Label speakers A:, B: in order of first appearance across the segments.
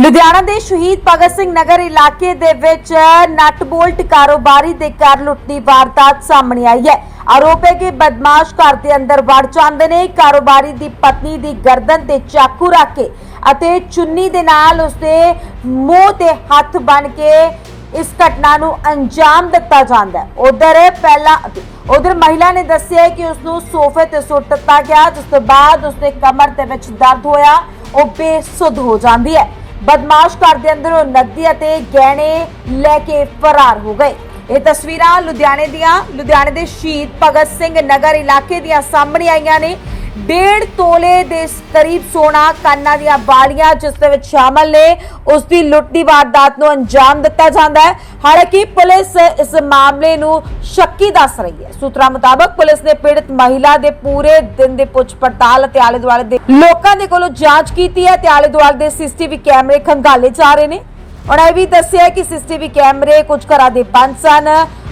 A: ਲੁਧਿਆਣਾ ਦੇ ਸ਼ਹੀਦ ਭਗਤ ਸਿੰਘ ਨਗਰ ਇਲਾਕੇ ਦੇ ਵਿੱਚ ਨਟ ਬੋਲਟ ਕਾਰੋਬਾਰੀ ਦੇ ਘਰ ਲੁੱਟ ਦੀ ਵਾਰਦਾਤ ਸਾਹਮਣੇ ਆਈ ਹੈ। ਆਰੋਪ ਹੈ ਕਿ ਬਦਮਾਸ਼ ਘਰ ਦੇ ਅੰਦਰ ਵੜ ਜਾਂਦੇ ਨੇ। ਕਾਰੋਬਾਰੀ ਦੀ ਪਤਨੀ ਦੀ ਗਰਦਨ ਤੇ ਚਾਕੂ ਰੱਖ ਕੇ ਅਤੇ ਚੁੰਨੀ ਦੇ ਨਾਲ ਉਸਦੇ ਮੂੰਹ ਤੇ ਹੱਥ ਬਨ ਕੇ ਇਸ ਘਟਨਾ ਨੂੰ ਅੰਜਾਮ ਦਿੱਤਾ ਜਾਂਦਾ ਹੈ। ਉਧਰ ਪਹਿਲਾਂ ਉਧਰ ਮਹਿਲਾ ਨੇ ਦੱਸਿਆ ਕਿ ਉਸ ਨੂੰ ਸੋਫੇ ਤੇ ਸੁੱਟ ਦਿੱਤਾ ਗਿਆ, ਜਿਸ ਤੋਂ ਬਾਅਦ ਉਸਦੇ ਕਮਰ ਦੇ ਵਿੱਚ ਦਰਦ ਹੋਇਆ। ਉਹ ਬੇਸੁੱਧ ਹੋ ਜਾਂਦੀ ਹੈ। ਬਦਮਾਸ਼ ਘਰ ਦੇ ਅੰਦਰੋਂ ਨਕਦੀ ਅਤੇ ਗਹਿਣੇ ਲੈ ਕੇ ਫਰਾਰ ਹੋ ਗਏ। ਇਹ ਤਸਵੀਰਾਂ ਲੁਧਿਆਣੇ ਦੀਆਂ ਲੁਧਿਆਣੇ ਦੇ ਸ਼ਹੀਦ ਭਗਤ ਸਿੰਘ ਨਗਰ ਇਲਾਕੇ ਦੀਆਂ ਸਾਹਮਣੇ ਆਈਆਂ ਨੇ। ਡੇਢ ਤੋਲੇ ਦੇ ਕਰੀਬ ਸੋਨਾ ਕੰਨਾਂ ਦੀਆਂ ਬਾਲੀਆਂ ਜਿਸ ਦੇ ਵਿੱਚ ਸ਼ਾਮਲ ਨੇ, ਉਸ ਦੀ ਲੁੱਟ ਦੀ ਵਾਰਦਾਤ ਨੂੰ ਅੰਜਾਮ ਦਿੱਤਾ ਜਾਂਦਾ ਹੈ। ਹਾਲਾਂਕਿ ਪੁਲਿਸ ਇਸ ਮਾਮਲੇ ਨੂੰ ਸ਼ੱਕੀ ਦੱਸ ਰਹੀ ਹੈ। ਸੂਤਰਾਂ ਮੁਤਾਬਕ ਪੁਲਿਸ ਨੇ ਪੀੜਤ ਮਹਿਲਾ ਦੇ ਪੂਰੇ ਦਿਨ ਦੇ ਪੁੱਛ ਪੜਤਾਲ ਅਤੇ ਆਲੇ ਦੁਆਲੇ ਦੇ ਲੋਕਾਂ ਦੇ ਕੋਲੋਂ ਜਾਂਚ ਕੀਤੀ ਹੈ ਤੇ ਆਲੇ ਦੁਆਲੇ ਦੇ ਸੀਸੀਟੀਵੀ ਕੈਮਰੇ ਖੰਗਾਲੇ ਜਾ ਰਹੇ ਨੇ। ਉਹਨਾਂ ਇਹ ਵੀ ਦੱਸਿਆ ਕਿ ਸੀਸੀਟੀਵੀ ਕੈਮਰੇ ਕੁਝ ਘਰਾਂ ਦੇ ਬੰਦ ਸਨ।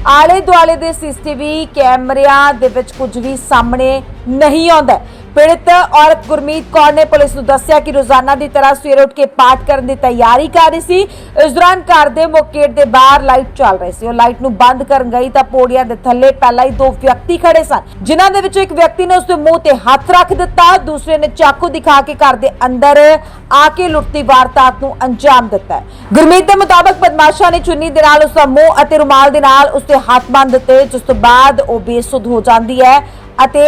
A: ਆਲੇ ਦੁਆਲੇ ਦੇ ਸੀਸੀਟੀਵੀ ਕੈਮਰਿਆਂ ਦੇ ਵਿੱਚ ਕੁਝ ਵੀ ਸਾਹਮਣੇ ਨਹੀਂ ਆਉਂਦਾ। ਪੀੜਤ ਔਰਤ ਗੁਰਮੀਤ ਕੌਰ ਨੇ ਪੁਲਿਸ ਨੂੰ ਦੱਸਿਆ ਕਿ ਰੋਜ਼ਾਨਾ ਦੀ ਤਰ੍ਹਾਂ ਸਵੇਰੇ ਉੱਠ ਕੇ ਪਾਠ ਕਰਨ ਦੀ ਤਿਆਰੀ ਕਰ ਰਹੀ ਸੀ। ਇਸ ਦੌਰਾਨ ਘਰ ਦੇ ਮੁੱਖ ਦੇ ਬਾਹਰ ਲਾਈਟ ਚੱਲ ਰਹੀ ਸੀ। ਉਹ ਲਾਈਟ ਨੂੰ ਬੰਦ ਕਰਨ ਗਈ ਤਾਂ ਪੌੜੀਆਂ ਦੇ ਥੱਲੇ ਪਹਿਲਾਂ ਹੀ ਦੋ ਵਿਅਕਤੀ ਖੜੇ ਸਨ, ਜਿਨ੍ਹਾਂ ਦੇ ਵਿੱਚੋਂ ਇੱਕ ਵਿਅਕਤੀ ਨੇ ਉਸ ਦੇ ਮੂੰਹ ਤੇ ਹੱਥ ਰੱਖ ਦਿੱਤਾ। ਦੂਸਰੇ ਨੇ ਚਾਕੂ ਦਿਖਾ ਕੇ ਘਰ ਦੇ ਅੰਦਰ ਆ ਕੇ ਲੁੱਟਦੀ ਵਾਰਦਾਤ ਨੂੰ ਅੰਜਾਮ ਦਿੱਤਾ ਗੁਰਮੀਤ ਦੇ ਮੁਤਾਬਕ ਬਦਮਾਸ਼ਾਂ ਨੇ ਚੁੰਨੀ ਦੇ ਨਾਲ ਉਸ ਦਾ ਮੂੰਹ ਅਤੇ ਰੁਮਾਲ ਦੇ ਨਾਲ ਉਸ ਦੇ ਹੱਥ ਬੰਨ੍ਹ ਦਿੱਤੇ, ਜਿਸ ਤੋਂ ਬਾਅਦ ਉਹ ਬੇਸੁੱਧ ਹੋ ਜਾਂਦੀ ਹੈ ਅਤੇ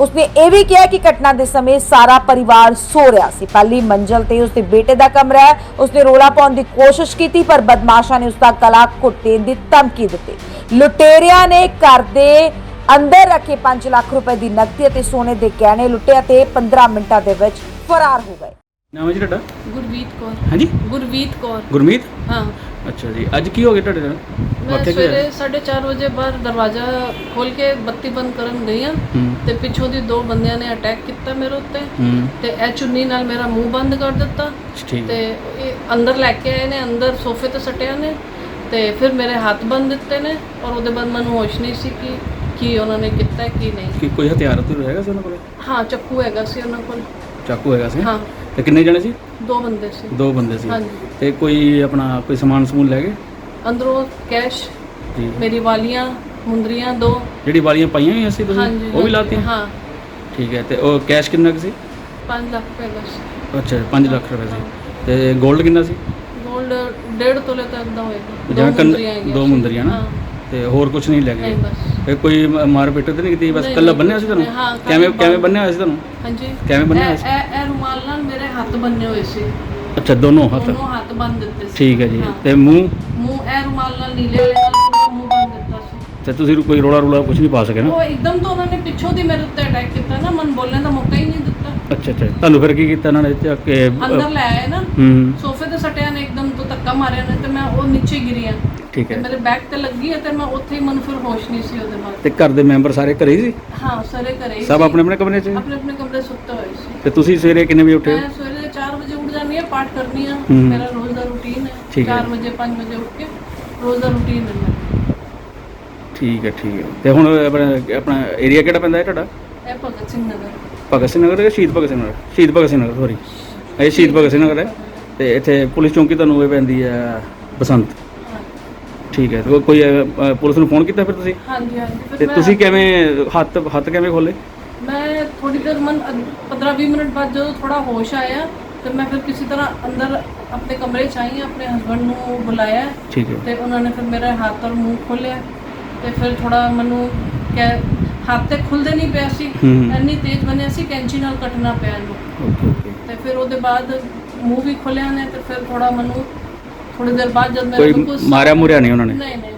A: ਉਸਨੇ ਇਹ ਵੀ ਕਿਹਾ ਕਿ ਘਟਨਾ ਦੇ ਸਮੇਂ ਸਾਰਾ ਪਰਿਵਾਰ ਸੋ ਰਿਹਾ ਸੀ। ਪਹਿਲੀ ਮੰਜ਼ਲ ਤੇ ਉਸਦੇ ਬੇਟੇ ਦਾ ਕਮਰਾ ਹੈ। ਉਸਨੇ ਰੋਲਾ ਪਾਉਣ ਦੀ ਕੋਸ਼ਿਸ਼ ਕੀਤੀ, ਪਰ ਬਦਮਾਸ਼ਾਂ ਨੇ ਉਸਦਾ ਕਲਾ ਘੁੱਟ ਦੀ ਧਮਕੀ ਦਿੱਤੀ। ਲੁਟੇਰਿਆਂ ਨੇ ਘਰ ਦੇ ਅੰਦਰ ਰੱਖੇ 5 ਲੱਖ ਰੁਪਏ ਦੀ ਨਕਦੀ ਅਤੇ ਸੋਨੇ ਦੇ ਗਹਿਣੇ ਲੁੱਟਿਆ ਤੇ 15 ਮਿੰਟਾਂ ਦੇ ਵਿੱਚ ਫਰਾਰ ਹੋ ਗਏ।
B: ਨਾਮ ਹੈ ਜੀ ਤੁਹਾਡਾ?
C: ਗੁਰਵੀਤ ਕੌਰ।
B: ਹਾਂਜੀ?
C: ਗੁਰਵੀਤ ਕੌਰ।
B: ਗੁਰਮੀਤ?
C: ਹਾਂ।
B: ਅੱਛਾ ਜੀ। ਅੱਜ ਕੀ ਹੋ ਗਿਆ ਤੁਹਾਡੇ ਨਾਲ?
C: ਮੈਂ
B: ਵਾਕਿਆ ਕੀ ਹੋਇਆ?
C: ਸਵੇਰੇ 4:30 ਵਜੇ ਬਾਹਰ ਦਰਵਾਜ਼ਾ ਖੋਲ ਕੇ ਬੱਤੀ ਬੰਦ ਕਰਨ ਗਈ ਹੂੰ ਤੇ ਪਿੱਛੋਂ ਦੀ ਦੋ ਬੰਦਿਆਂ ਨੇ ਅਟੈਕ ਕੀਤਾ ਮੇਰੇ ਉੱਤੇ।
B: ਹੂੰ।
C: ਤੇ ਇਹ ਚੁੰਨੀ ਨਾਲ ਮੇਰਾ ਮੂੰਹ ਬੰਦ ਕਰ ਦਿੱਤਾ।
B: ਠੀਕ।
C: ਤੇ ਇਹ ਅੰਦਰ ਲੈ ਕੇ ਆਏ ਨੇ ਅੰਦਰ ਸੋਫੇ ਤੇ ਸਟਿਆ ਨੇ। ਤੇ ਫਿਰ ਮੇਰੇ ਹੱਥ ਬੰਨ ਦਿੱਤੇ ਨੇ ਔਰ ਉਹਦੇ ਬਾਅਦ ਮੈਨੂੰ ਹੋਸ਼ ਨਹੀਂ ਸੀ ਕਿ ਕੀ ਉਹਨਾਂ ਨੇ ਕੀਤਾ ਕੀ ਨਹੀਂ।
B: ਕੀ ਕੋਈ ਹਥਿਆਰ ਤੇ ਹੈਗਾ ਸੀ ਉਹਨਾਂ ਕੋਲ?
C: ਹਾਂ ਚੱਕੂ ਹੈਗਾ ਸੀ ਉਹਨਾਂ ਕੋਲ।
B: ਚਾਕੂ ਹੈਗਾ ਸੀ?
C: ਹਾਂ।
B: ਤੇ ਕਿੰਨੇ ਜਣੇ ਸੀ?
C: ਦੋ ਬੰਦੇ ਸੀ।
B: ਦੋ ਬੰਦੇ ਸੀ।
C: ਹਾਂਜੀ।
B: ਤੇ ਕੋਈ ਆਪਣਾ ਕੋਈ ਸਮਾਨ ਸਮੂਨ ਲੈ ਗਏ?
C: ਅੰਦਰੋਂ ਕੈਸ਼
B: ਜੀ।
C: ਮੇਰੀ ਵਾਲੀਆਂ ਮੁੰਦਰੀਆਂ ਦੋ।
B: ਜਿਹੜੀ ਵਾਲੀਆਂ ਪਾਈਆਂ ਹੋਈਆਂ ਸੀ ਤੁਸੀਂ? ਉਹ ਵੀ ਲਾਤੀਆਂ?
C: ਹਾਂ।
B: ਠੀਕ ਹੈ ਤੇ ਉਹ ਕੈਸ਼ ਕਿੰਨਾ ਕੁ ਸੀ?
C: 5 ਲੱਖ ਰੁਪਏ ਦਾ ਸੀ
B: ਅੱਛਾ 5 ਲੱਖ ਰੁਪਏ ਸੀ। ਤੇ 골ਡ ਕਿੰਨਾ ਸੀ?
C: ਗੋਲਡ ਡੇਢ ਤੋਲੇ ਤੱਕ ਦਾ ਹੋਏਗਾ।
B: ਕੰਨ-
C: ਮੁੰਦਰੀਆਂ ਹੈਗੀਆਂ
B: ਦੋ। ਮੁੰਦਰੀਆਂ ਨਾ?
C: ਹਾਂ,
B: ਤੇ ਹੋਰ ਕੁਝ ਨਹੀਂ ਲੈ
C: ਨਹੀਂ
B: ਗਏ?
C: ਬਸ।
B: ਤੇ ਕੋਈ ਮ- ਮਾਰ ਪਿੱਟ ਤੇ ਨਹੀਂ ਕੀਤੀ ਬਸ
C: ਨਹੀਂ,
B: ਕੱਲਾ ਬੰਨਿਆ ਸੀ
C: ਹਾਂ,
B: ਤੁਹਾਨੂੰ? ਕਿਵੇਂ ਕਿਵੇਂ ਬੰਨਿਆ ਹੋਇਆ ਸੀ ਤੁਹਾਨੂੰ?
C: ਹਾਂਜੀ।
B: ਕਿਵੇਂ ਬੰਨਿਆ ਹੋਇਆ
C: ਇਹ
B: ਸੀ?
C: ਇਹ- ਇਹ ਰੁਮਾਲ ਨਾਲ ਮੇਰੇ ਹੱਥ ਬੰਨੇ ਹੋਏ ਸੀ।
B: ਅੱਛਾ ਦੋਨੋਂ ਹੱਥ?
C: ਦੋਨੋਂ ਹੱਥ ਬੰਨ ਦਿੱਤੇ ਸੀ।
B: ਠੀਕ ਹੈ ਜੀ।
C: ਹਾਂ।
B: ਤੇ ਮੂੰਹ?
C: ਮੂੰਹ ਇਹ ਰੁਮਾਲ ਨਾਲ ਨੀਲੇ ਵਾਲੇ ਨਾਲ ਪੂਰਾ ਮੂੰਹ ਬੰਨ ਦਿੱਤਾ ਸੀ।
B: ਤੇ ਤੁਸੀਂ ਕੋਈ ਰੋਲਾ ਰੋਲਾ ਕੁਝ ਨਹੀਂ ਪਾ ਸਕੇ ਨਾ?
C: ਉਹ ਇੱਕਦਮ ਤੋਂ ਉਹਨਾਂ ਨੇ ਪਿੱਛੋਂ ਦੀ ਮੇਰੇ ਉੱਤੇ ਅਟੈਕ ਕੀਤਾ ਨਾ ਮਨ ਬੋਲਣ ਦਾ ਮੌਕਾ ਹੀ ਨਹੀਂ ਦਿੱਤਾ।
B: ਅੱਛਾ ਅੱਛਾ। ਤੁਹਾਨੂੰ ਫਿਰ ਕੀ ਕੀਤਾ ਇਹਨਾਂ ਨੇ? ਚੱਕ ਕੇ
C: ਅੰਦਰ ਲੈ ਆਏ ਨਾ।
B: ਹੂੰ।
C: ਸੋਫੇ ਤੇ ਸਟਿਆ ਨੇ ਇੱਕਦਮ ਤੋਂ ਧੱਕਾ ਮਾਰਿਆ ਨੇ ਤੇ ਮੈਂ ਉਹ ਨੀਚੇ ਗਿਰੀ ਆ।
B: ਠੀਕ
C: ਤੇ
B: ਹੈ।
C: ਮੇਰੇ ਬੈਕ ਤੇ ਲੱਗੀ ਹੈ ਤੇ ਮੈਂ ਉੱਥੇ ਹੀ ਮੈਨੂੰ ਫਿਰ ਹੋਸ਼ ਨਹੀਂ ਸੀ ਉਹਦੇ ਬਾਅਦ
B: ਤੇ ਘਰ ਦੇ ਮੈਂਬਰ ਸਾਰੇ ਘਰੇ ਹੀ ਸੀ?
C: ਹਾਂ ਸਾਰੇ ਘਰੇ ਹੀ
B: ਸਭ
C: ਸੀ।
B: ਆਪਣੇ ਆਪਣੇ ਕਮਰੇ 'ਚ?
C: ਆਪਣੇ ਆਪਣੇ ਕਮਰੇ ਸੁੱਤੇ ਹੋਏ ਸੀ।
B: ਤੇ ਤੁਸੀਂ ਸਵੇਰੇ ਕਿੰਨੇ ਵਜੇ ਉੱਠੇ?
C: ਮੈਂ ਸਵੇਰੇ 4 ਵਜੇ ਉੱਠ ਜਾਂਦੀ ਹਾਂ ਪਾਠ ਕਰਨੀ ਆ।
B: ਹੂੰ।
C: ਮੇਰਾ ਰੋਜ਼ ਦਾ ਰੂਟੀਨ ਹੈ।
B: ਠੀਕ ਹੈ।
C: 4 ਵਜੇ 5 ਵਜੇ ਉੱਠ ਕੇ ਰੋਜ਼ ਦਾ ਰੂਟੀਨ ਹੈ ਮੇਰਾ।
B: ਠੀਕ ਹੈ ਠੀਕ ਹੈ। ਤੇ ਹੁਣ ਆਪਣਾ ਆਪਣਾ ਏਰੀਆ ਕਿਹੜਾ ਪੈਂਦਾ ਹੈ ਤੁਹਾਡਾ?
C: ਇਹ ਭਗਤ ਸਿੰਘ ਨਗਰ।
B: ਭਗਤ ਸਿੰਘ ਨਗਰ ਜਾਂ ਸ਼ਹੀਦ ਭਗਤ ਸਿੰਘ ਨਗਰ? ਸ਼ਹੀਦ ਭਗਤ ਸਿੰਘ ਨਗਰ ਸੋਰੀ ਇਹ ਸ਼ਹੀਦ ਭਗਤ ਸਿੰਘ ਨਗਰ ਹੈ। ਤੇ ਇੱਥੇ ਪੁਲਿਸ ਚੌਂਕੀ ਤੁਹਾਨੂੰ ਇਹ ਪੈਂਦੀ ਹੈ ਬਸੰਤ। ਠੀਕ ਹੈ ਤੇ ਕੋਈ- ਪੁਲਿਸ ਨੂੰ ਫੋਨ ਕੀਤਾ ਫਿਰ ਤੁਸੀਂ?
C: ਹਾਂਜੀ ਹਾਂਜੀ ਫਿਰ
B: ਤੇ
C: ਮੈਂ-
B: ਤੁਸੀਂ ਕਿਵੇਂ ਹੱਥ ਹੱਥ ਕਿਵੇਂ ਖੋਲੇ
C: ਮੈਂ ਥੋੜੀ ਦੇਰ ਮਨ 15-20 ਮਿੰਟ ਬਾਅਦ ਜਦੋਂ ਥੋੜਾ ਹੋਸ਼ ਆਇਆ ਤੇ ਮੈਂ ਫਿਰ ਕਿਸੇ ਤਰ੍ਹਾਂ ਅੰਦਰ ਆਪਣੇ ਕਮਰੇ ਚ ਆਈ ਆਪਣੇ ਹਸਬੰਡ ਨੂੰ ਬੁਲਾਇਆ।
B: ਠੀਕ ਹੈ।
C: ਤੇ ਉਹਨਾਂ ਨੇ ਫਿਰ ਮੇਰਾ ਹੱਥ ਔਰ ਮੂੰਹ ਖੋਲਿਆ ਤੇ ਫਿਰ ਥੋੜਾ ਮੈਨੂੰ ਕਹਿ ਹੱਥ ਤੇ ਖੁੱਲਦੇ ਨਹੀਂ ਪਿਆ ਸੀ।
B: ਹੂੰ।
C: ਇੰਨੀ ਤੇਜ਼ ਬਣਿਆ ਸੀ ਕੈਂਚੀ ਨਾਲ ਕੱਟਣਾ ਪਿਆ ਇਹਨੂੰ।
B: Okay okay.
C: ਤੇ ਫਿਰ ਉਹਦੇ ਬਾਅਦ ਮੂੰਹ ਵੀ ਖੋਲਿਆ ਨੇ ਤੇ ਫਿਰ ਥੋੜਾ ਮੈਨੂੰ ਥੋੜੀ ਦੇਰ ਬਾਅਦ ਜਦ ਮੈਂ
B: ਕੋਈ ਮਾਰਿਆ ਮੁਰਿਆ ਨਹੀਂ ਉਹਨਾਂ ਨੇ?
C: ਨਹੀਂ ਨਹੀਂ।